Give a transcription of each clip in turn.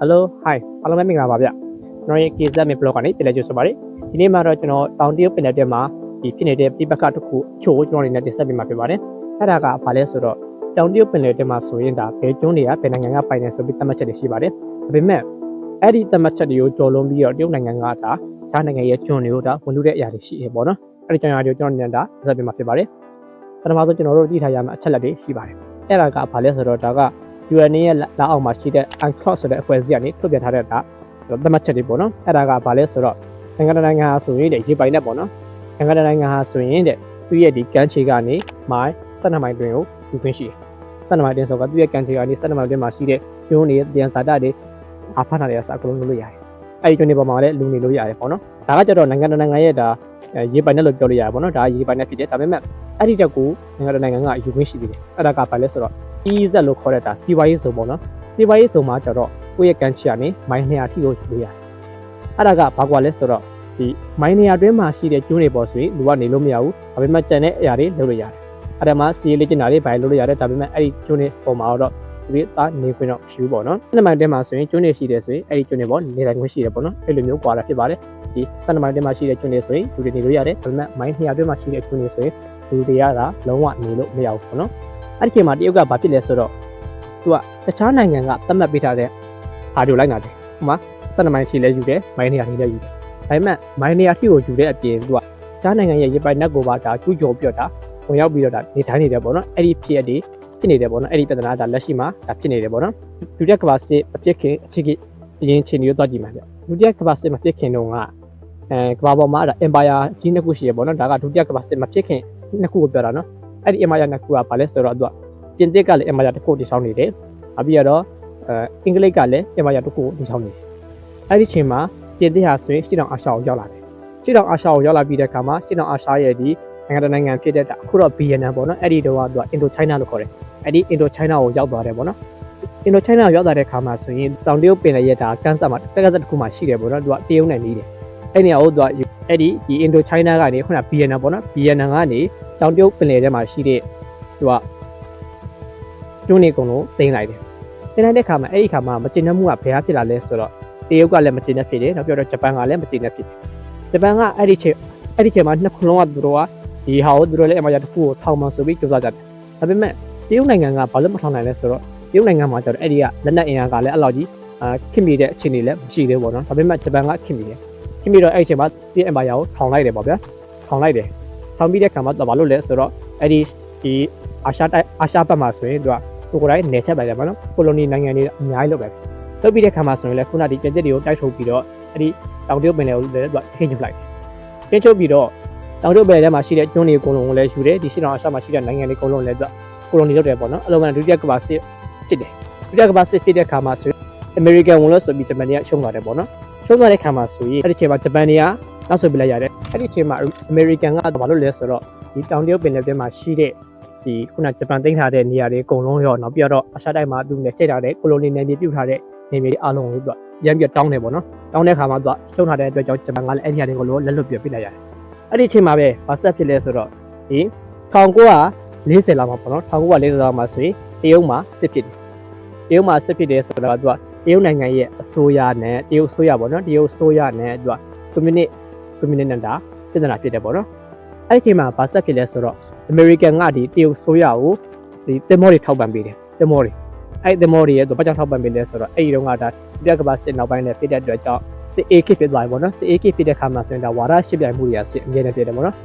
Hello hi အားလုံးပဲမင်္ဂလာပါဗျကျွန်တော်ရဲ့ KZ မြေ blog ကနေပြန်လည်ကြိုဆိုပါရစေဒီနေ့မှာတော့ကျွန်တော်တောင်တရုတ်ပင်လယ်ထဲမှာဒီဖြစ်နေတဲ့ပြပခတစ်ခုအချို့ကျွန်တော်အနေနဲ့တင်ဆက်ပေးမှာဖြစ်ပါတယ်အဲ့ဒါကဘာလဲဆိုတော့တောင်တရုတ်ပင်လယ်ထဲမှာဆိုရင်ဒါဘယ်ကျွန်းတွေကဘယ်နိုင်ငံကပိုင်တယ်ဆိုပြီးသတ်မှတ်ချက်တွေရှိပါတယ်ဒါပေမဲ့အဲ့ဒီသတ်မှတ်ချက်တွေကိုကျော်လွန်ပြီးတော့တရုတ်နိုင်ငံကဒါခြားနိုင်ငံရဲ့ကျွန်းတွေကိုဒါဝန်လူတဲ့အရာတွေရှိတယ်ပေါ့နော်အဲ့ဒီကြောင့်အရာတွေကိုကျွန်တော်အနေနဲ့ဒါတင်ဆက်ပေးမှာဖြစ်ပါတယ်ပထမဆုံးကျွန်တော်တို့သိထားရမယ့်အချက်လက်တွေရှိပါတယ်အဲ့ဒါကဘာလဲဆိုတော့ဒါက UN ရဲ့လက်အောက်မှာရှိတဲ့ UNCLOS ဆိုတဲ့အဖွဲ့အစည်းကနေထုတ်ပြန်ထားတဲ့ဒါသတ်မှတ်ချက်တွေပေါ့နော်အဲ့ဒါကဘာလဲဆိုတော့နိုင်ငံတော်နိုင်ငံဟာဆိုရင်တဲ့ရေပိုင်နဲ့ပေါ့နော်နိုင်ငံတော်နိုင်ငံဟာဆိုရင်တဲ့သူ့ရဲ့ဒီကမ်းခြေကနေမိုင်12မိုင်တွင်ကိုယူခွင့်ရှိတယ်12မိုင်တွင်ဆိုတော့သူ့ရဲ့ကမ်းခြေကနေ12မိုင်တွင်မှာရှိတဲ့ကျွန်းတွေပြန်စာတတွေအဖတ်နာတွေအစအကုန်လုံးလုပ်လို့ရတယ်အဲ့ဒီကျွန်းတွေပေါ်မှာလည်းလူနေလို့ရတယ်ပေါ့နော်ဒါကကြတော့နိုင်ငံတော်နိုင်ငံရဲ့ဒါရေပိုင်နဲ့လို့ပြောလို့ရတယ်ပေါ့နော်ဒါရေပိုင်နဲ့ဖြစ်တယ်ဒါပေမဲ့အဲ့ဒီတက်ကိုနိုင်ငံတော်နိုင်ငံကယူခွင့်ရှိသေးတယ်အဲ့ဒါကဘာလဲဆိုတော့ EZ လို့ခေါ်တဲ့ဒါစီဝါရေးစုံပေါ့နော်စီဝါရေးစုံမှာကျတော့ကိုယ့်ရဲ့ကန်ချီကနေမိုင်း200အထိကိုယူရတယ်အဲ့ဒါကဘာကွာလဲဆိုတော့ဒီမိုင်း200အတွင်းမှာရှိတဲ့ကျွန်းတွေပေါ်ဆိုရင်လူကနေလို့မရဘူးဒါပေမဲ့ကျန်တဲ့အရာတွေလုပ်လို့ရတယ်အဲ့ဒါမှစီးလေးကျင်တာတွေဘိုင်လုပ်လို့ရတယ်ဒါပေမဲ့အဲ့ဒီကျွန်းတွေပေါ်မှာတော့ဒီသားနေခွင့်တော့မရှိဘူးပေါ့နော်နှစ်မိုင်တဲမှာဆိုရင်ကျွန်းတွေရှိတယ်ဆိုရင်အဲ့ဒီကျွန်းတွေပေါ်နေတိုင်းခွင့်ရှိတယ်ပေါ့နော်အဲ့လိုမျိုးကွာတာဖြစ်ပါတယ်ဒီ12မိုင်တဲမှာရှိတဲ့ကျွန်းတွေဆိုရင်လူတွေနေလို့ရတယ်ဒါပေမဲ့မိုင်း200အတွင်းမှာရှိတဲ့ကျွန်းတွေဆိုရင်လူတွေကလုံးဝနေလို့မရဘူးပေါ့နော် အဲ့ဒီချိန်မှာတရုတ်ကဘာဖြစ်လဲဆိုတော့သူကတခြားနိုင်ငံကသတ်မှတ်ပေးထားတဲ့အာဒီယိုလိုက်နာတယ်ဟိုမှာ12မိုင်ထိလဲယူတယ်မိုင်နေရာထိလဲယူတယ်ဒါပေမဲ့မိုင်နေရာထိကိုယူတဲ့အပြင်သူကတခြားနိုင်ငံရဲ့ရေပိုင်နက်ကိုပါဒါကျူးကျော်ပြတ်တာဝင်ရောက်ပြီးတော့ဒါနေထိုင်နေတယ်ပေါ့နော်အဲ့ဒီဖြစ်ရည်ဖြစ်နေတယ်ပေါ့နော်အဲ့ဒီပြဿနာဒါလက်ရှိမှာဒါဖြစ်နေတယ်ပေါ့နော်ဒုတိယကမ္ဘာစစ်အပြစ်ခင်အခြေကြီးအရင်ချိန်တွေတော့ကြည့်မှာဗျဒုတိယကမ္ဘာစစ်မဖြစ်ခင်တုန်းကအဲကမ္ဘာပေါ်မှာဒါ empire ကြီးနှစ်ခုရှိရပေါ့နော်ဒါကဒုတိယကမ္ဘာစစ်မဖြစ်ခင်နှစ်ခုကိုပြောတာနော် အဲ့ဒီ empire နှစ်ခုကဘာလဲဆိုတော့သူကပြင်သစ်ကလည်းအင်မာယာတစ်ခုတည်ဆောက်နေတယ်။နောက်ပြီးတော့အဲအင်္ဂလိပ်ကလည်းအင်မာယာတစ်ခုတည်ဆောက်နေတယ်။အဲ့ဒီချိန်မှာပြင်သစ်ဟာဆိုရင်ရှစ်တောင်အာရှကိုရောက်လာတယ်။ရှစ်တောင်အာရှကိုရောက်လာပြီးတဲ့အခါမှာရှစ်တောင်အာရှရဲ့ဒီနိုင်ငံတကာနိုင်ငံဖြစ်တဲ့အခုတော့ BNN ပေါ့နော်။အဲ့ဒီတော့ကသူကအင်ဒိုချိုင်းနာလို့ခေါ်တယ်။အဲ့ဒီအင်ဒိုချိုင်းနာကိုရောက်သွားတယ်ပေါ့နော်။အင်ဒိုချိုင်းနာကိုရောက်သွားတဲ့အခါမှာဆိုရင်တောင်တရုတ်ပင်လယ်ရဲ့ဒါကန်ဆာမှာတက်ကဆက်တစ်ခုမှရှိတယ်ပေါ့နော်။သူကတရုတ်နဲ့နေတယ်။အဲ့ဒီနေရာကိုသူက အဲ့ဒီဒီအင်ဒိုချိုင်းနာကနေခုန BNN ပေါ့နော်။ BNN ကနေတောင်တရုတ်ပင်လယ်ထဲမှာရှိတဲ့သူကကျွန်းနေကုန်လုံးတင်လိုက်တယ်။တင်လိုက်တဲ့ခါမှာအဲ့ဒီခါမှာမကျင်တဲ့မှုကဘယ်ဟာဖြစ်လာလဲဆိုတော့တရုတ်ကလည်းမကျင်တဲ့ဖြစ်တယ်။နောက်ပြီးတော့ဂျပန်ကလည်းမကျင်တဲ့ဖြစ်တယ်။ဂျပန်ကအဲ့ဒီချိန်အဲ့ဒီချိန်မှာနှစ်ခုလုံးကသူတို့ကဒီဟာကိုသူတို့လည်းအမှရတစ်ခုကိုထောင်မှဆိုပြီးကြိုးစားကြတယ်။ဒါပေမဲ့တရုတ်နိုင်ငံကဘာလို့မထောင်နိုင်လဲဆိုတော့တရုတ်နိုင်ငံမှာကျတော့အဲ့ဒီကလက်နက်အင်အားကလည်းအဲ့လောက်ကြီးအာခင်မိတဲ့အခြေအနေလည်းမရှိသေးဘူးပေါ့နော်။ဒါပေမဲ့ဂျပန်ကခင်မိတယ်။ ခင်မိတော့အဲ့ဒီချိန်မှာဒီအင်ပါယာကိုထောင်လိုက်တယ်ပေါ့ဗျာ။ထောင်လိုက်တယ်။ထောင်ပြီးတဲ့ခါမှာတော့ဘာလို့လဲဆိုတော့အဲ့ဒီဒီအာရှတိုက်အာရှဘက်မှာဆိုရင်သူကကိုကိုတိုင်းနယ်ချက်ပါတယ်ဗောနော်ကိုလိုနီနိုင်ငံတွေအများကြီးလုပ်ပဲလုပ်ပြီးတဲ့ခါမှာဆိုရင်လည်းခုနဒီပြင်သစ်တွေကိုတိုက်ထုတ်ပြီးတော့အဲ့ဒီတောင်တရုတ်ပင်လယ်ကိုလည်းသူကထိန်းချုပ်လိုက်တယ်ထိန်းချုပ်ပြီးတော့တောင်တရုတ်ပင်လယ်ထဲမှာရှိတဲ့ကျွန်းတွေအကုန်လုံးကိုလည်းယူတယ်ဒီရှင်းအောင်အရှမှာရှိတဲ့နိုင်ငံတွေအကုန်လုံးလည်းသူကကိုလိုနီလုပ်တယ်ဗောနော်အလုံးကဒုတိယကမ္ဘာစစ်ဖြစ်တယ်ဒုတိယကမ္ဘာစစ်ဖြစ်တဲ့ခါမှာဆိုရင်အမေရိကန်ဝင်လို့ဆိုပြီးဂျပန်တွေကရှုံးသွားတယ်ဗောနော် ရှုံးသွားတဲ့ခါမှာဆိုရင်အဲ့ဒီချိန်မှာဂျပန်တွေကနောက်ဆိုပြလိုက်ရတယ်အဲ့ဒီချိန်မှာအမေရိကန်ကဘာလို့လဲဆိုတော့ဒီတောင်တရုတ်ပင်လယ်ထဲမှာရှိတဲ့ဒီခုနဂျပန်သိမ်းထားတဲ့နေရာတွေအကုန်လုံးရောနောက်ပြီးတော့အရှားတိုက်မှာသူနဲ့ချိန်ထားတဲ့ကိုလိုနီနယ်မြေပြုတ်ထားတဲ့နေမြေတွေအားလုံးကိုသူကရမ်းပြီးတောင်းတယ်ပေါ့နော်တောင်းတဲ့ခါမှာသူကရှုံးထားတဲ့အတွက်ကြောင့်ဂျပန်ကလည်းအဲ့ဒီနေရာတွေကိုလက်လွတ်ပြပြလိုက်ရတယ်အဲ့ဒီအချိန်မှာပဲဘာဆက်ဖြစ်လဲဆိုတော့ဒီ1940လောက်မှာပေါ့နော်1940လောက်မှာဆိုရင်တရုတ်မှာစစ်ဖြစ်တယ်တရုတ်မှာစစ်ဖြစ်တယ်ဆိုတော့သူက တရုတ်နိုင်ငံရဲ့အစိုးရနဲ့တရုတ်အစိုးရပေါ့နော်တရုတ်အစိုးရနဲ့သူကကွန်မြူနစ်ကွန်မြူနစ်နဲ့တာပြည်နာဖြစ်တယ်ပေါ့နော်အဲ့ဒီအချိန်မှာဘာဆက်ဖြစ်လဲဆိုတော့အမေရိကန်ကဒီတရုတ်ဆိုရကိုဒီတင်မောတွေထောက်ပံ့ပေးတယ်တင်မောတွေအဲ့တင်မောတွေရဲ့သူဘာကြောင့်ထောက်ပံ့ပေးလဲဆိုတော့အဲ့ဒီတော့ကဒါတရကဘာစစ်နောက်ပိုင်းနဲ့ဖြစ်တဲ့အတွက်ကြောင့်စစ် AK ဖြစ်သွားပြီပေါ့နော်စစ် AK ဖြစ်တဲ့ခါမှာဆိုရင်ဒါဝါဒရှစ်ပြိုင်မှုတွေကစစ်အမြဲတမ်းဖြစ်တယ်ပေါ့နော်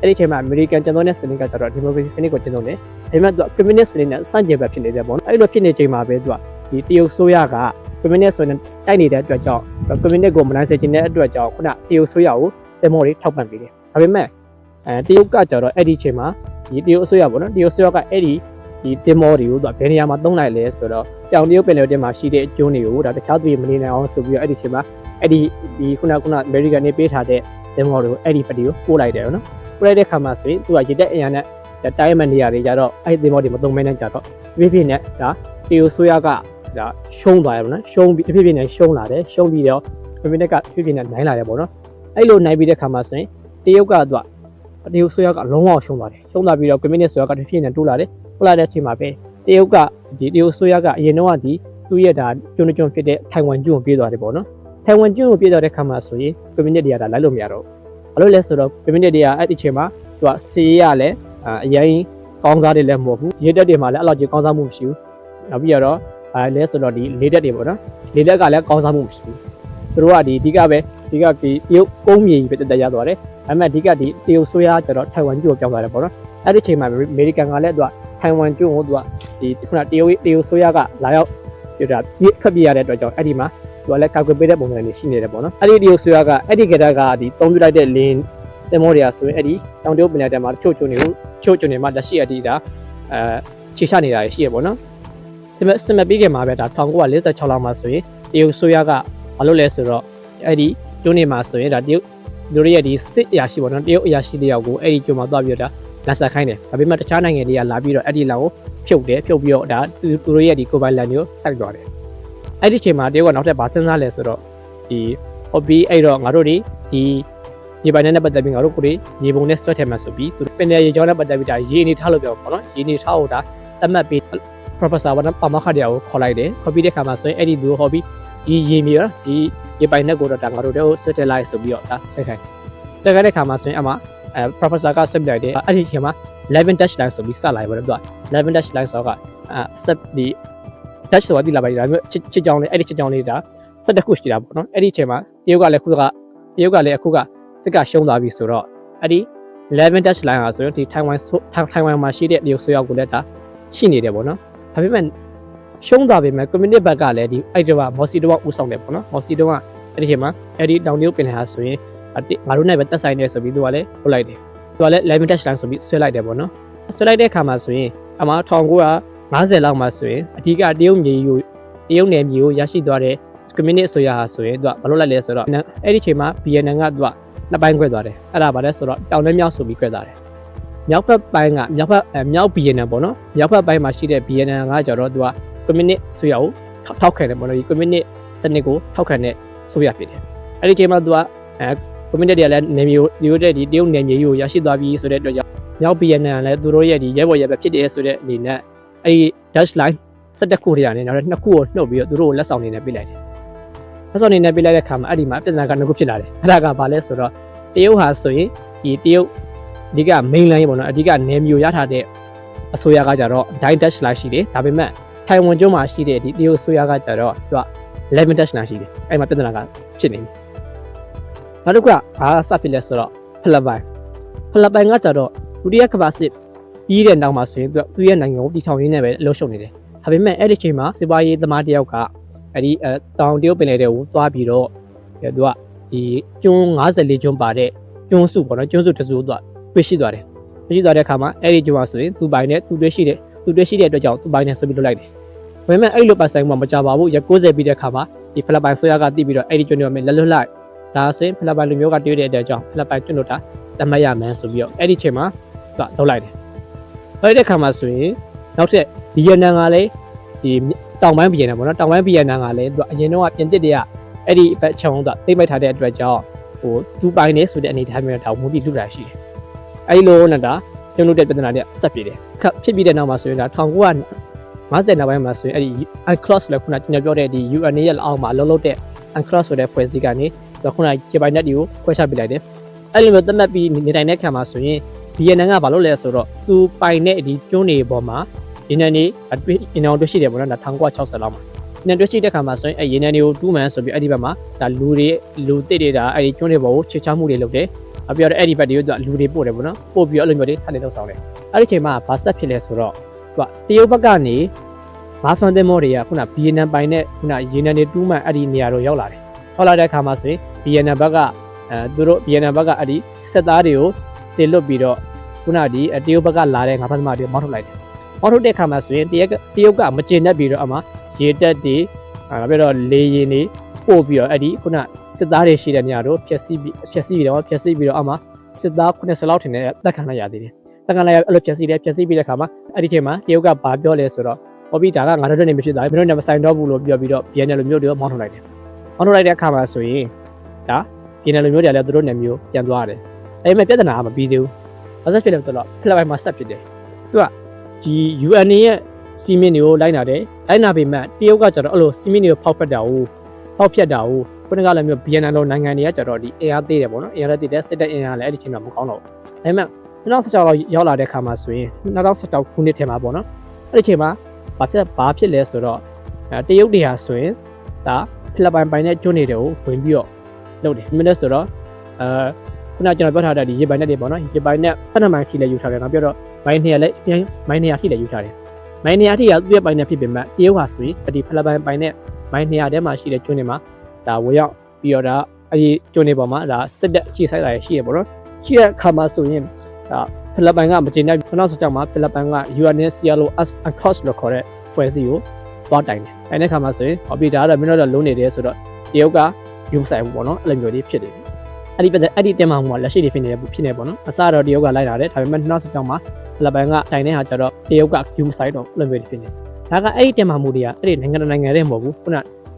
အဲ့ဒီအချိန်မှာအမေရိကန်ကျန်တော်တဲ့စနစ်ကကျတော့ဒီမိုကရေစီစနစ်ကိုကျင့်သုံးတယ်ဒါပေမဲ့သူကကွန်မြူနစ်စနစ်နဲ့စန့်ကျင်ဘက်ဖြစ်နေတယ်ပေါ့နော်အဲ့လိုဖြစ်နေချိန်မှာပဲသူကဒီတရုတ်ဆိုရက ကွန်မြူနစ်ဆိုရင်တိုက်နေတဲ့အတွက်ကြောင့်ကွန်မြူနစ်ကိုမနိုင်စေချင်တဲ့အတွက်ကြောင့်ခုနတရုတ်ဆိုရကိုတင်မောတွေထောက်ပံ့ပေးတယ်ဒါပေမဲ့အဲတရုတ်ကကျတော့အဲ့ဒီအချိန်မှာဒီတရုတ်အစိုးရပေါ့နော်တရုတ်အစိုးရကအဲ့ဒီဒီတင်မောတွေကိုသူကဘယ်နေရာမှာသုံးလိုက်လဲဆိုတော့တောင်တရုတ်ပင်လယ်ထဲမှာရှိတဲ့အကျိုးတွေကိုဒါတခြားသူတွေမနေနိုင်အောင်ဆိုပြီးတော့အဲ့ဒီချိန်မှာအဲ့ဒီဒီခုနကခုနအမေရိကန်နေပေးထားတဲ့တင်မောတွေကိုအဲ့ဒီပတ်တွေကိုပို့လိုက်တယ်နော်ပို့လိုက်တဲ့ခါမှာဆိုရင်သူကရေတက်အရာနဲ့တိုင်းမနေရာတွေကြတော့အဲ့ဒီတင်မောတွေမသုံးမဲနဲ့ကြတော့ပြည့်ပြည့်နဲ့ဒါတရုတ်အစိုးရက ဒါရှုံးသွားတယ်ပေါ့နော်ရှုံးပြီးပြည့်ပြည့်နဲ့ရှုံးလာတယ်ရှုံးပြီးတော့ပြည့်ပြည့်နဲ့ကပြည့်ပြည့်နဲ့နိုင်လာတယ်ပေါ့နော်အဲ့လိုနိုင်ပြီးတဲ့ခါမှာဆိုရင်တရုတ်ကသူကတရုတ်ဆိုရကလုံးဝရှုံးသွားတယ်ရှုံးသွားပြီးတော့ကွန်မြူနစ်ဆိုရကတစ်ဖြည်းဖြည်းနဲ့တိုးလာတယ်တိုးလာတဲ့အချိန်မှာပဲတရုတ်ကဒီတရုတ်ဆိုရကအရင်တော့ကဒီသူသူ့ရဲ့ဒါကျွန်းကျွန်းဖြစ်တဲ့ထိုင်ဝမ်ကျွန်းကိုပြေးသွားတယ်ပေါ့နော်ထိုင်ဝမ်ကျွန်းကိုပြေးသွားတဲ့ခါမှာဆိုရင် community တွေကဒါလိုက်လို့မရတော့ဘူးဘာလို့လဲဆိုတော့ community တွေကအဲ့ဒီအချိန်မှာသူကစီးရလဲအရင်ကောင်းစားတွေလည်းမဟုတ်ဘူးရေတက်တွေမှာလည်းအဲ့လောက်ကြီးကောင်းစားမှုမရှိဘူးနောက်ပြီးတော့ အဲလဲဆိုတော့ဒီလေတက်တွေပေါ့နော်လေတက်ကလည်းကောင်းစားမှုမရှိဘူးသူတို့ကဒီအဓိကပဲဒီကဒီတရုတ်ကုန်းမြေကြီးပဲတက်တက်ရသွားတယ်ဒါပေမဲ့အဓိကဒီတရုတ်ဆိုရကျတော့ထိုင်ဝမ်ကျွန်းကိုပြောင်းသွားတယ်ပေါ့နော်အဲ့ဒီအချိန်မှာအမေရိကန်ကလည်းသူကထိုင်ဝမ်ကျွန်းကိုသူကဒီခုနတရုတ်တရုတ်ဆိုရကလာရောက်ပြတာပြည့်ဖက်ပြရတဲ့အတွက်ကြောင့်အဲ့ဒီမှာသူကလည်းကောက်ကွယ်ပေးတဲ့ပုံစံတွေရှိနေတယ်ပေါ့နော်အဲ့ဒီတရုတ်ဆိုရကအဲ့ဒီကတည်းကဒီတုံးပြလိုက်တဲ့လင်းတင်မောတွေကဆိုရင်အဲ့ဒီတောင်တရုတ်ပင်လယ်ထဲမှာတချို့ကျွန်းတွေကိုတချို့ကျွန်းတွေမှာလက်ရှိအတီးဒါအဲခြေချနေတာရှိရပေါ့နော် ဒီမဲ့စမပြီးခင်မှာပဲဒါ1946လောက်မှာဆိုရင်တရုတ်ဆိုရကဘာလို့လဲဆိုတော့အဲ့ဒီကျွန်းတွေမှာဆိုရင်ဒါတရုတ်လူတွေရဲ့ဒီစစ်အရာရှိပေါ့နော်တရုတ်အရာရှိတယောက်ကိုအဲ့ဒီကျွန်းမှာသွားပြီးတော့ဒါလက်ဆက်ခိုင်းတယ်ဒါပေမဲ့တခြားနိုင်ငံတွေကလာပြီးတော့အဲ့ဒီလောက်ကိုဖြုတ်တယ်ဖြုတ်ပြီးတော့ဒါသူတို့ရဲ့ဒီကိုပိုင်လန်တွေကိုစိုက်သွားတယ်အဲ့ဒီအချိန်မှာတရုတ်ကနောက်ထပ်ဗာစဉ်းစားလဲဆိုတော့ဒီဟော်ဘီအဲ့တော့ငါတို့ဒီဒီရေပိုင်နဲ့ပတ်သက်ပြီးငါတို့ကိုဒီရေပုံနဲ့ stress ထဲမှာဆိုပြီးသူပင်ရရေကြောင်းနဲ့ပတ်သက်ပြီးဒါရေအနေထားလို့ပြောပေါ့နော်ရေအနေထားကိုဒါသတ်မှတ်ပြီး professor ဘာပါမခတ်တရားကိုခေါ်လိုက်တယ်ခေါ်ပြီးတဲ့ခါမှာဆိုရင်အဲ့ဒီသူဟော်ဘီဒီရေမြေရဒီရေပိုင်နဲ့ကိုတော့ဒါငါတို့တို့ stress လိုက်ဆိုပြီးတော့ဒါဆက်ခိုင်းဆက်ခိုင်းတဲ့ခါမှာဆိုရင်အမှအဲ professor ကဆက်ပြလိုက်တယ်အဲ့ဒီချိန်မှာ11 dash line ဆိုပြီးစလိုက်ပါတယ်သူက11 dash line ဆိုတော့အဲ set ဒီ dash ဆိုတာတိလာပါလိမ့်ဒါပေမဲ့ချစ်ချစ်ကြောင်းလေးအဲ့ဒီချစ်ကြောင်းလေးဒါ17ခုရှိတာပေါ့နော်အဲ့ဒီအချိန်မှာတရုတ်ကလည်းခုကတရုတ်ကလည်းအခုကစစ်ကရှုံးသွားပြီဆိုတော့အဲ့ဒီ11 dash line ဟာဆိုရင်ဒီ Taiwan ထိုင်ဝမ်မှာရှိတဲ့တရုတ်ဆိုရောက်ကိုလည်းဒါရှိနေတယ်ပေါ့နော် ဒါပေမဲ့ရှုံးသွားပြီမဲ့ community ဘက်ကလည်းဒီအဲ့ဒီကမော်စီတော့ဦးဆောင်တယ်ပေါ့နော်မော်စီတော့ကအဲ့ဒီအချိန်မှာအဲ့ဒီတောင်တရုတ်ပင်လယ်ဟာဆိုရင်ငါတို့နဲ့ပဲတက်ဆိုင်နေဆိုပြီးသူကလည်းထုတ်လိုက်တယ်သူကလည်း11 dash line ဆိုပြီးဆွဲလိုက်တယ်ပေါ့နော်ဆွဲလိုက်တဲ့အခါမှာဆိုရင်အမှ1950လောက်မှာဆိုရင်အဓိကတရုတ်မြေကိုတရုတ်နယ်မြေကိုရရှိသွားတဲ့ community ဆိုရဟာဆိုရင်သူကဘာလို့လဲလဲဆိုတော့အဲ့ဒီအချိန်မှာ BNN ကသူကနှစ်ပိုင်းခွဲသွားတယ်အဲ့ဒါဘာလဲဆိုတော့တောင်နဲ့မြောက်ဆိုပြီးခွဲသွားတယ် မြောက်ဘက်ပိုင်းကမြောက်ဘက်မြောက် BNN ပေါ့နော်မြောက်ဘက်ပိုင်းမှာရှိတဲ့ BNN ကကြတော့သူက community ဆိုရကိုထောက်ခံတယ်ပေါ့နော်ဒီ community စနစ်ကိုထောက်ခံတဲ့ဆိုရဖြစ်တယ်အဲ့ဒီအချိန်မှာသူကအဲ community တွေကလည်းနေမျိုးဒီလိုတဲ့ဒီတရုတ်နယ်မြေကြီးကိုရရှိသွားပြီဆိုတဲ့အတွက်ကြောင့်မြောက် BNN ကလည်းသူတို့ရဲ့ဒီရဲဘော်ရဲဘက်ဖြစ်တယ်ဆိုတဲ့အနေနဲ့အဲ့ဒီ dash line 17ခုတည်းကနေနောက်နှစ်ခုကိုနှုတ်ပြီးတော့သူတို့ကိုလက်ဆောင်နေနဲ့ပေးလိုက်တယ်လက်ဆောင်နေနဲ့ပေးလိုက်တဲ့ခါမှာအဲ့ဒီမှာပြဿနာကနှစ်ခုဖြစ်လာတယ်အဲ့ဒါကဘာလဲဆိုတော့တရုတ်ဟာဆိုရင်ဒီတရုတ် အဓိက main line ပေါ့နော်အဓိကနေမျိုးရထားတဲ့အစိုးရကကြတော့ dine dash line ရှိတယ်ဒါပေမဲ့ထိုင်ဝမ်ကျွန်းမှာရှိတဲ့ဒီတရုတ်အစိုးရကကြတော့သူက11 dash line ရှိတယ်အဲ့မှာပြဿနာကဖြစ်နေပြီနောက်တစ်ခုကဘာစဖြစ်လဲဆိုတော့ဖိလစ်ပိုင်ဖိလစ်ပိုင်ကကြတော့ဒုတိယကမ္ဘာစစ်ပြီးတဲ့နောက်မှာဆိုရင်သူကသူ့ရဲ့နိုင်ငံကိုတည်ထောင်ရင်းနဲ့ပဲအလုပ်ရှုပ်နေတယ်ဒါပေမဲ့အဲ့ဒီချိန်မှာစစ်ပွားရေးသမားတယောက်ကအဲ့ဒီအဲတောင်တရုတ်ပင်လယ်တွေကိုသွားပြီးတော့သူကဒီကျွန်း54ကျွန်းပါတဲ့ကျွန်းစုပေါ့နော်ကျွန်းစုတစ်စုကိုသူက တွေ့ရှိသွားတယ်တွေ့ရှိသွားတဲ့အခါမှာအဲ့ဒီကျွန်းကဆိုရင်သူပိုင်နဲ့သူတွေ့ရှိတဲ့သူတွေ့ရှိတဲ့အတွက်ကြောင့်သူပိုင်နဲ့ဆိုပြီးလုပ်လိုက်တယ်ဒါပေမဲ့အဲ့လိုပတ်ဆိုင်မှုမကြပါဘူးရ90ပြီးတဲ့အခါမှာဒီဖိလစ်ပိုင်ဆိုရကတိပြီးတော့အဲ့ဒီကျွန်းတွေမှာလက်လွတ်လိုက်ဒါဆိုရင်ဖိလစ်ပိုင်လူမျိုးကတွေ့တဲ့အတွက်ကြောင့်ဖိလစ်ပိုင်ကျွန်းတို့တာတတ်မှတ်ရမယ်ဆိုပြီးတော့အဲ့ဒီချိန်မှာသူကလုပ်လိုက်တယ်အဲ့ဒီအခါမှာဆိုရင်နောက်ထပ်ဗီယက်နမ်ကလည်းဒီတောင်ပိုင်းဗီယက်နမ်ပေါ့နော်တောင်ပိုင်းဗီယက်နမ်ကလည်းသူကအရင်တော့ပြင်သစ်တွေကအဲ့ဒီဘက်ချုံကသိမ့်ပိုက်ထားတဲ့အတွက်ကြောင့်ဟိုသူပိုင်နေဆိုတဲ့အနေထားမျိုးနဲ့တောင်မူပြီးလူတာရှိတယ် အဲ့ဒီလိုနဲ့ဒါကျွန်တော်တို့တဲ့ပြဿနာတွေဆက်ပြေတယ်ခက်ဖြစ်ပြီးတဲ့နောက်မှာဆိုရင်ဒါ1950နောက်ပိုင်းမှာဆိုရင်အဲ့ဒီ uncross လည်းခုနကျွန်တော်ပြောတဲ့ဒီ UN ရဲ့လက်အောက်မှာအလုံးလုံးတဲ့ uncross ဆိုတဲ့ဖွဲ့စည်းကနေသူခုနဂျပန် net တွေကိုခွဲခြားပြလိုက်တယ်အဲ့လိုမျိုးသတ်မှတ်ပြီးနေတိုင်းတဲ့ခံမှာဆိုရင် BNN ကဘာလို့လဲဆိုတော့သူပိုင်တဲ့ဒီကျွန်းတွေပေါ်မှာဒီနေ့နေအတွေ့အင်အောင်တွေ့ရှိတယ်ပေါ့နော်ဒါ1960လောက်မှာဒီနေ့တွေ့ရှိတဲ့ခါမှာဆိုရင်အဲရေနံတွေကိုတူးမှန်ဆိုပြီးအဲ့ဒီဘက်မှာဒါလူတွေလူတစ်တွေဒါအဲ့ဒီကျွန်းတွေပေါ်ကိုချေချမှုတွေလုပ်တယ်အ ပြောတော့အဲ့ဒီဘက်တွေကိုသူကလူတွေပို့တယ်ပေါ့နော်ပို့ပြီးတော့အဲ့လိုမျိုးတွေထပ်နေတော့ဆောင်တယ်အဲ့ဒီချိန်မှာဘာဆက်ဖြစ်လဲဆိုတော့သူကတရုတ်ဘက်ကနေငါးဖန်သင်းမောတွေကခုန BNN ပိုင်တဲ့ခုနရေနံတွေတူးမှန်အဲ့ဒီနေရာတော့ရောက်လာတယ်ရောက်လာတဲ့အခါမှာဆိုရင် BNN ဘက်ကအဲသူတို့ BNN ဘက်ကအဲ့ဒီစစ်သားတွေကိုစေလွတ်ပြီးတော့ခုနဒီတရုတ်ဘက်ကလာတဲ့ငါးဖန်သမားတွေမောက်ထုတ်လိုက်တယ်မောက်ထုတ်တဲ့အခါမှာဆိုရင်တရုတ်တရုတ်ကမကျေနပ်ပြီးတော့အမှရေတက်တွေအဲပြီးတော့လေရင်တွေပို့ပြီးတော့အဲ့ဒီခုန စစ်သားတွေရှိတဲ့နေရာတို့ဖြက်စီးပြီးဖြက်စီးပြီးတော့ဖြက်စီးပြီးတော့အမှစစ်သား90လောက်ထင်တဲ့တက်ခံလိုက်ရသေးတယ်တက်ခံလိုက်ရအဲ့လိုဖြက်စီးတယ်ဖြက်စီးပြီးတဲ့အခါမှာအဲ့ဒီချိန်မှာတရုတ်ကဘာပြောလဲဆိုတော့ဟောပြီးဒါကငါတို့တွေနေမဖြစ်သွားဘူးမင်းတို့နေမဆိုင်တော့ဘူးလို့ပြောပြီးတော့ BNL လိုမျိုးတွေမောင်းထုတ်လိုက်တယ်မောင်းထုတ်လိုက်တဲ့အခါမှာဆိုရင်ဒါ BNL လိုမျိုးတွေလည်းသူတို့နေမျိုးပြန်သွားတယ်အဲ့မဲ့ပြဿနာကမပြီးသေးဘူးဘာသက်ဖြစ်လဲဆိုတော့ဖိလစ်ပိုင်မှာဆက်ဖြစ်တယ်သူကဒီ UN ရဲ့စီမင်းတွေကိုလိုက်နာတယ်လိုက်နာပေမဲ့တရုတ်ကကျတော့အဲ့လိုစီမင်းတွေကိုဖောက်ဖက်တာကိုဖောက်ဖျက်တာကို ခုနကလည်းမျိုးဗီယက်နမ်လိုနိုင်ငံတွေကကျတော့ဒီအင်အားသေးတယ်ပေါ့နော်အင်အားသေးတယ်စစ်တပ်အင်အားလည်းအဲ့ဒီချိန်မှာမကောင်းတော့ဘူးဒါပေမဲ့2016လောက်ရောက်လာတဲ့ခါမှာဆိုရင်2016ခုနှစ်ထဲမှာပေါ့နော်အဲ့ဒီချိန်မှာဘာဖြစ်ဘာဖြစ်လဲဆိုတော့အဲတရုတ်တွေဟာဆိုရင်ဒါဖိလစ်ပိုင်ပိုင်တဲ့ကျွန်းတွေကိုဝင်ပြီးတော့လုပ်တယ်မိနစ်ဆိုတော့အဲခုနကျွန်တော်ပြောထားတဲ့ဒီရေပိုင်နဲ့တွေပေါ့နော်ရေပိုင်နဲ့ဖက်နမိုင်ထိလည်းယူထားတယ်နောက်ပြီးတော့မိုင်းနေရလည်းမိုင်းနေရထိလည်းယူထားတယ်မိုင်းနေရထိကသူ့ရဲ့ပိုင်နဲ့ဖြစ်ပေမဲ့တရုတ်ဟာဆိုရင်ဒီဖိလစ်ပိုင်ပိုင်နဲ့မိုင်းနေရထဲမှာရှိတဲ့ကျွန်းတွေမှာ ဒါဝေရောက်ပြီးတော့ဒါအဲဒီကျွန်းတွေပေါ်မှာဒါစစ်တပ်အခြေစိုက်တာရရှိရပေါ့နော်ရှိတဲ့အခါမှာဆိုရင်ဒါဖိလစ်ပိုင်ကမကျေနပ်2016မှာဖိလစ်ပိုင်က UNSCR as across လို့ခေါ်တဲ့ဖွဲ့စည်းကိုသွားတိုင်တယ်။အဲဒီခါမှာဆိုရင်ဟောပြီဒါကတော့မင်းတို့တော့လုံးနေတယ်ဆိုတော့တရုတ်ကယူဆိုင်ဘူးပေါ့နော်အဲ့လိုမျိုးတွေဖြစ်တယ်။အဲ့ဒီပတ်အဲ့ဒီတင်မှာဟိုလက်ရှိတွေဖြစ်နေတယ်ဖြစ်နေပေါ့နော်။အစတော့တရုတ်ကလိုက်လာတယ်ဒါပေမဲ့2016မှာဖိလစ်ပိုင်ကတိုင်တဲ့ဟာကျတော့တရုတ်ကယူဆိုင်တော့အဲ့လိုမျိုးတွေဖြစ်နေတယ်။ဒါကအဲ့ဒီတင်မှာမှုတွေကအဲ့ဒီနိုင်ငံနိုင်ငံတွေမဟုတ်ဘူးခုန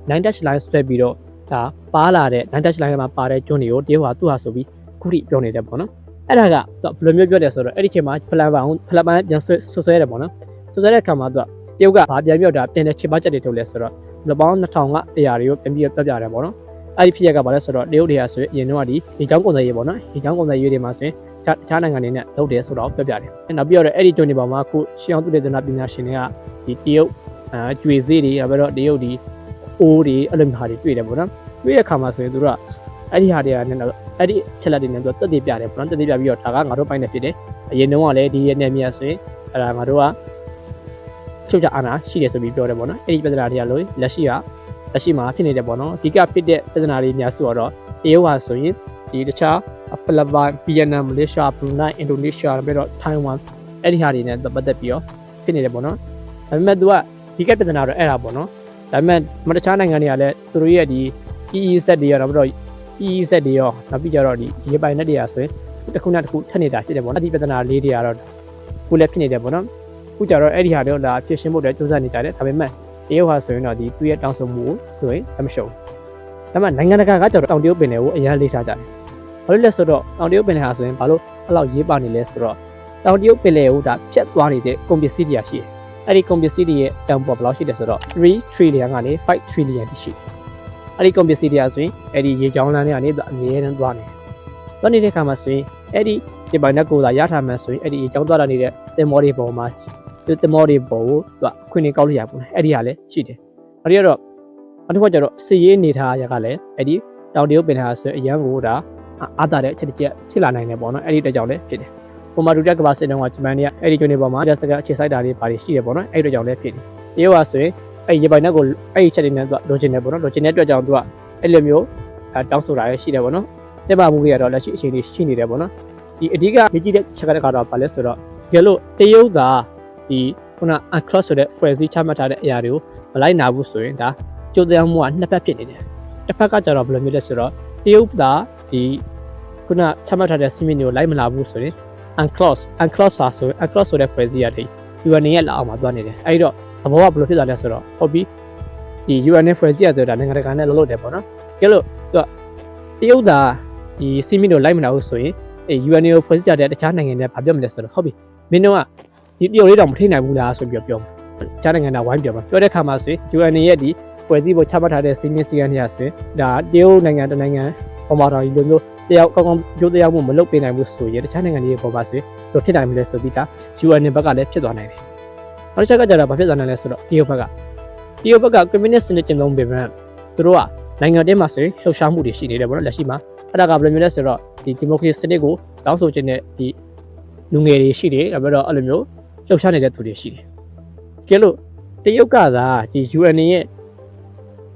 9 dash line ဆွဲပြီးတော့ ဒါပါလာတဲ့9 dash line မှာပါတဲ့ကျွန်းတွေကိုတရုတ်ကသူ့ဟာဆိုပြီးခုထိပြောနေတယ်ပေါ့နော်။အဲ့ဒါကဘယ်လိုမျိုးပြောတယ်ဆိုတော့အဲ့ဒီချိန်မှာဖလန်ပန်ဖလန်ပန်ပြန်ဆွဲဆွဲတယ်ပေါ့နော်ဆွဲတဲ့အခါမှာသူကတရုတ်ကဘာပြန်ပြောတာပြန်တဲ့ချစ်ပါချက်တွေထုတ်လဲဆိုတော့လပေါင်း2000ကအရာတွေကိုပြန်ပြီးပြပြတယ်ပေါ့နော်အဲ့ဒီဖြစ်ရကဘာလဲဆိုတော့တရုတ်တွေကဆိုရင်အရင်တော့ဒီဒီချောင်းကုန်စည်ရေးပေါ့နော်ဒီချောင်းကုန်စည်ရေးတွေမှာဆိုရင်တခြားနိုင်ငံတွေနဲ့လုပ်တယ်ဆိုတော့ပြပြတယ်နောက်ပြီးတော့အဲ့ဒီကျွန်းတွေပေါ်မှာအခုရှင်းအောင်သူတေသနာပညာရှင်တွေကဒီတရုတ်အဲကျွေစေးတွေနောက်ပြီးတော့တရုတ်ဒီ အိုးတွေအဲ့လိုမျိုးဟာတွေတွေ့တယ်ပေါ့နော်တွေ့တဲ့အခါမှာဆိုရင်သူတို့ကအဲ့ဒီဟာတွေကလည်းအဲ့ဒီချက်လက်တွေနဲ့သူကတက်တည်ပြတယ်ပေါ့နော်တက်တည်ပြပြီးတော့ဒါကငါတို့ပိုင်းနေဖြစ်တယ်အရင်တုန်းကလည်းဒီရဲ့နေမြတ်ဆိုရင်အဲ့ဒါငါတို့ကချုပ်ချအာဏာရှိတယ်ဆိုပြီးပြောတယ်ပေါ့နော်အဲ့ဒီပြဿနာတွေကလို့လက်ရှိကလက်ရှိမှာဖြစ်နေတယ်ပေါ့နော်ဒီကဖြစ်တဲ့ပြဿနာတွေများစုတော့တရုတ်ဟာဆိုရင်ဒီတခြားဖိလစ်ပိုင်ဗီယက်နမ်မလေးရှားဘရူနိုင်းအင်ဒိုနီးရှားပြီးတော့ထိုင်ဝမ်အဲ့ဒီဟာတွေနဲ့ပတ်သက်ပြီးတော့ဖြစ်နေတယ်ပေါ့နော်ဒါပေမဲ့ तू ကဒီကပြဿနာတော့အဲ့ဒါပေါ့နော် ဒါပေမဲ့မတခြားနိုင်ငံတွေကလည်းသူတို့ရဲ့ဒီ EEZ တွေရောပြီးတော့ EEZ တွေရောနောက်ပြီးကြတော့ဒီရေပိုင်နဲ့တွေကဆိုရင်တစ်ခုနဲ့တစ်ခုထက်နေတာဖြစ်တယ်ပေါ့နော်ဒီပြဿနာလေးတွေကတော့ခုလည်းဖြစ်နေတယ်ပေါ့နော်ခုကြတော့အဲ့ဒီဟာတွေလာဖြစ်ရှင်းဖို့အတွက်စူးစမ်းနေကြတယ်ဒါပေမဲ့တရုတ်ဟာဆိုရင်တော့ဒီသူ့ရဲ့တောင်းဆိုမှုကိုဆိုရင်အမရှုံးဒါပေမဲ့နိုင်ငံတကာကကြတော့တောင်တရုတ်ပင်တွေကိုအရင်လေးထားကြတယ်ဘာလို့လဲဆိုတော့တောင်တရုတ်ပင်တွေဟာဆိုရင်ဘာလို့အဲ့လောက်ရေးပါနေလဲဆိုတော့တောင်တရုတ်ပင်တွေကိုဒါဖြတ်သွားနေတဲ့ကုန်ပစ္စည်းတွေရှိတယ် အဲ့ဒီကုန်ပစ္စည်းတွေရဲ့တန်ဖိုးဘယ်လောက်ရှိလဲဆိုတော့3 trillion ကနေ5 trillion တိရှိတယ်အဲ့ဒီကုန်ပစ္စည်းတွေကဆိုရင်အဲ့ဒီရေချောင်းလမ်းတွေကနေအမြဲတမ်းသွားနေတယ်။သွားနေတဲ့အခါမှာဆိုရင်အဲ့ဒီဒီပိုင်နဲ့ကိုသာရထားမှဆိုရင်အဲ့ဒီရေချောင်းသွားတာနေတဲ့တင်မောတွေပေါ်မှာဒီတင်မောတွေပေါ်ကိုသူကအခွင့်အရေးကောက်လို့ရပုံလေအဲ့ဒီဟာလည်းရှိတယ်။အဲ့ဒီကတော့နောက်တစ်ခါကျတော့စီရေးနေထားရကလည်းအဲ့ဒီတောင်တရုတ်ပင်ဟာဆိုရင်အရန်ကိုဒါအာသာတဲ့အချက်တစ်ချက်ဖြစ်လာနိုင်တယ်ပေါ့နော်အဲ့ဒီအတွက်ကြောင့်လည်းဖြစ်တယ်။ ပုံမှန်ဒုတိယကမ္ဘာစစ်တုန်းကဂျပန်တွေကအဲ့ဒီကျွန်းတွေပေါ်မှာလက်စကအခြေစိုက်တာတွေပါရှိတယ်ပေါ့နော်အဲ့ဒီအတွက်ကြောင့်လည်းဖြစ်တယ်။တရုတ်ဟာဆိုရင်အဲ့ရေပိုင်နဲ့ကိုအဲ့ဒီချက်တွေနဲ့သူကလိုချင်တယ်ပေါ့နော်လိုချင်တဲ့အတွက်ကြောင့်သူကအဲ့လိုမျိုးအဲတောင်းဆိုတာရရှိတယ်ပေါ့နော်တက်ပါမှုတွေကတော့လက်ရှိအခြေအနေရှိနေတယ်ပေါ့နော်ဒီအဓိကမြကြီးတဲ့ချက်ကတော့ဘာလဲဆိုတော့ဒီလိုတရုတ်ကဒီခုန uncross ဆိုတဲ့ phrase ချမှတ်ထားတဲ့အရာတွေကိုမလိုက်နာဘူးဆိုရင်ဒါကြိုးတရားမှုကနှစ်ဖက်ဖြစ်နေတယ်တစ်ဖက်ကကျတော့ဘယ်လိုမျိုးလဲဆိုတော့တရုတ်ကဒီခုနချမှတ်ထားတဲ့စီမင်းတွေကိုလိုက်မလာဘူးဆိုရင် uncross uncross ဆိုရင် uncross ဆိုတဲ့ phrase ရတဲ့ UN ရဲ့လက်အောက်မှာသွားနေတယ်အဲဒီတော့သဘောကဘယ်လိုဖြစ်သွားလဲဆိုတော့ဟုတ်ပြီဒီ UN နဲ့ phrase ရဆိုတာနိုင်ငံတကာနဲ့လုံးလို့တယ်ပေါ့နော်ကဲလို့သူကတရုတ်သားဒီစီမင်းတို့လိုက်မလာဘူးဆိုရင်အဲ UN ကို phrase ရတဲ့တခြားနိုင်ငံတွေဘာပြောမလဲဆိုတော့ဟုတ်ပြီမင်းတို့ကဒီတရုတ်လေးတော့မထိနိုင်ဘူးလားဆိုပြီးပြောမှာတခြားနိုင်ငံကဝိုင်းပြောမှာပြောတဲ့ခါမှာဆိုရင် UN ရဲ့ဒီဖွဲ့စည်းဖို့ချမှတ်ထားတဲ့စီမင်းစည်းကမ်းတွေဆိုရင်ဒါတရုတ်နိုင်ငံတနိုင်ငံပေါ်မှာတော့ဒီလိုမျိုး တယောက်ကောင်းကောင်းကြိုးတရားမှုမလုပ်ပေးနိုင်ဘူးဆိုရင်တခြားနိုင်ငံတွေပေါ်မှာဆိုရင်တို့ဖြစ်နိုင်မလဲဆိုပြီးဒါ UN ဘက်ကလည်းဖြစ်သွားနိုင်တယ်။နောက်တစ်ချက်ကကြတော့ဘာဖြစ်သွားနိုင်လဲဆိုတော့တရုတ်ဘက်ကတရုတ်ဘက်က communist စနစ်ကျင့်သုံးပေမဲ့သူတို့ကနိုင်ငံတည်းမှာဆိုရင်လှုပ်ရှားမှုတွေရှိနေတယ်ဗောနော်လက်ရှိမှာအဲ့ဒါကဘယ်လိုမျိုးလဲဆိုတော့ဒီ democracy စနစ်ကိုတောင်းဆိုခြင်းနဲ့ဒီလူငယ်တွေရှိတယ်ဒါပေမဲ့အဲ့လိုမျိုးလှုပ်ရှားနေတဲ့သူတွေရှိတယ်။ကဲလို့တရုတ်ကသာဒီ UN ရဲ့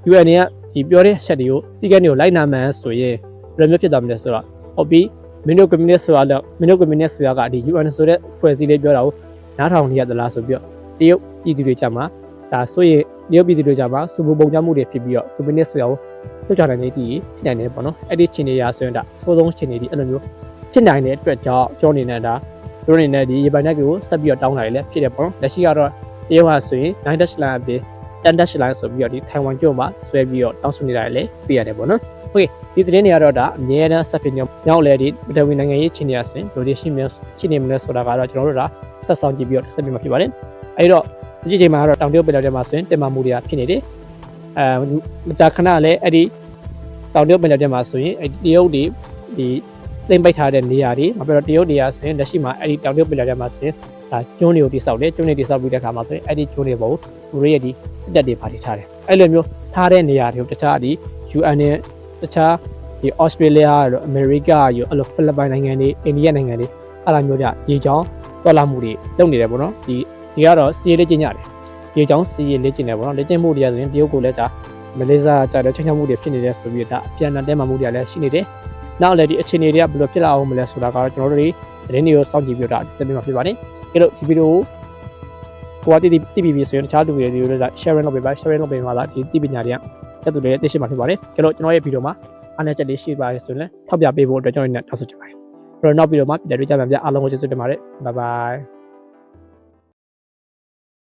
UN ကဒီပြောတဲ့ဆက်တွေကိုစီကံတွေကိုလိုက်နာမှန်းဆိုရင် ဘယ်လိုမျိုးဖြစ်သွားမလဲဆိုတော့ဟုတ်ပြီမင်းတို့ communist ဆိုတာတော့မင်းတို့ communist ဆိုတာကဒီ UN ဆိုတဲ့ဖွဲ့စည်းလေးပြောတာကိုနားထောင်နေရသလားဆိုပြီးတော့တရုတ်ပြည်သူတွေကြမှာဒါဆိုရင်တရုတ်ပြည်သူတွေကြမှာစုပပုံကြမှုတွေဖြစ်ပြီးတော့ communist ဆိုတာကိုထုတ်ချနိုင်နေတည်ဖြစ်နိုင်တယ်ပေါ့နော်အဲ့ဒီချင်းတွေရာဆိုရင်ဒါအဆိုးဆုံးချင်းတွေဒီအဲ့လိုမျိုးဖြစ်နိုင်တဲ့အတွက်ကြောင့်ပြောနေနေတာသူတို့အနေနဲ့ဒီရေပိုင်နက်ကိုဆက်ပြီးတော့တောင်းလာရလဲဖြစ်တယ်ပေါ့နော်လက်ရှိကတော့တရုတ်ဟာဆိုရင်9 dash line အပြင်10 dash line ဆိုပြီးတော့ဒီထိုင်ဝမ်ကျွန်းမှာဆွဲပြီးတော့တောင်းဆိုနေတာလည်းပြရတယ်ပေါ့နော် โอเคဒီသတင်းတွေကတော့ဒါအများအားဆက်ဖြစ်နေညောင်းလေဒီပထဝီနိုင်ငံရေးချင်းတွေအဆင်ဘယ်လိုရှိမလဲရှိနေမလဲဆိုတာကတော့ကျွန်တော်တို့ဒါဆက်ဆောင်ကြည့်ပြီးတော့ဆက်ပြမှာဖြစ်ပါတယ်အဲဒီတော့ ဒီချိန်မှာတော့တောင်တရုတ်ပင်လယ်ထဲမှာဆိုရင်တင်မာမှုတွေကဖြစ်နေတယ်အဲမကြာခဏလည်းအဲ့ဒီတောင်တရုတ်ပင်လယ်ထဲမှာဆိုရင်အဲ့ဒီတရုတ်တွေဒီသိမ့်ပိုက်ထားတဲ့နေရာတွေမပြောတော့တရုတ်တွေကဆိုရင်လက်ရှိမှာအဲ့ဒီတောင်တရုတ်ပင်လယ်ထဲမှာဆိုရင်ဒါကျွန်းတွေကိုတိစောက်တယ်ကျွန်းတွေတိစောက်ပြီးတဲ့အခါမှာဆိုရင်အဲ့ဒီကျွန်းတွေပေါ်ကိုရီးယားဒီစစ်တပ်တွေပါတိထားတယ်အဲ့လိုမျိုးထားတဲ့နေရာတွေကိုတခြားဒီ UN နဲ့ တခြားဒီ Australia ရော America ရောအဲ့လိုဖိလစ်ပိုင်နိုင်ငံတွေအိန္ဒိယနိုင်ငံတွေအဲ့လိုမျိုးကြရေချောင်းတော်လာမှုတွေလုပ်နေတယ်ပေါ့နော်ဒီဒီကတော့စီးရေးလေ့ကျင့်ကြတယ်ရေချောင်းစီးရေးလေ့ကျင့်တယ်ပေါ့နော်လေ့ကျင့်မှုတွေကဆိုရင်တရုတ်ကိုလည်းဒါမလေးရှားကြတဲ့ချင်းချောင်းမှုတွေဖြစ်နေတဲ့ဆိုပြီးဒါအပြန်အလှန်တဲမှမှုတွေလည်းရှိနေတယ်နောက်လည်းဒီအခြေအနေတွေကဘယ်လိုဖြစ်လာအောင်မလဲဆိုတာကတော့ကျွန်တော်တို့တွေသတင်းတွေကိုစောင့်ကြည့်ပြီးတော့ဒီစက်ပြီးမှဖြစ်ပါတယ်ကဲလို့ဒီဗီဒီယိုကိုကိုကတိတိပြီးပြီဆိုရင်တခြားလူတွေတွေလည်း sharing လုပ်ပေးပါ sharing လုပ်ပေးမှလာဒီတိပညာတွေက တက်သူတွေသိရှိမှဖြစ်ပါတယ်ကဲလို့ကျွန်တော်ရဲ့ဗီဒီယိုမှာအားနည်းချက်လေးရှိပါရဆိုရင်လည်းထောက်ပြပေးဖို့အတွက်ကျွန်တော်တို့နဲ့တောင်းဆိုချင်ပါတယ်အဲ့တော့နောက်ဗီဒီယိုမှာပြန်တွေ့ကြပါမယ်အားလုံးကိုကျေးဇူးတင်ပါတယ် bye bye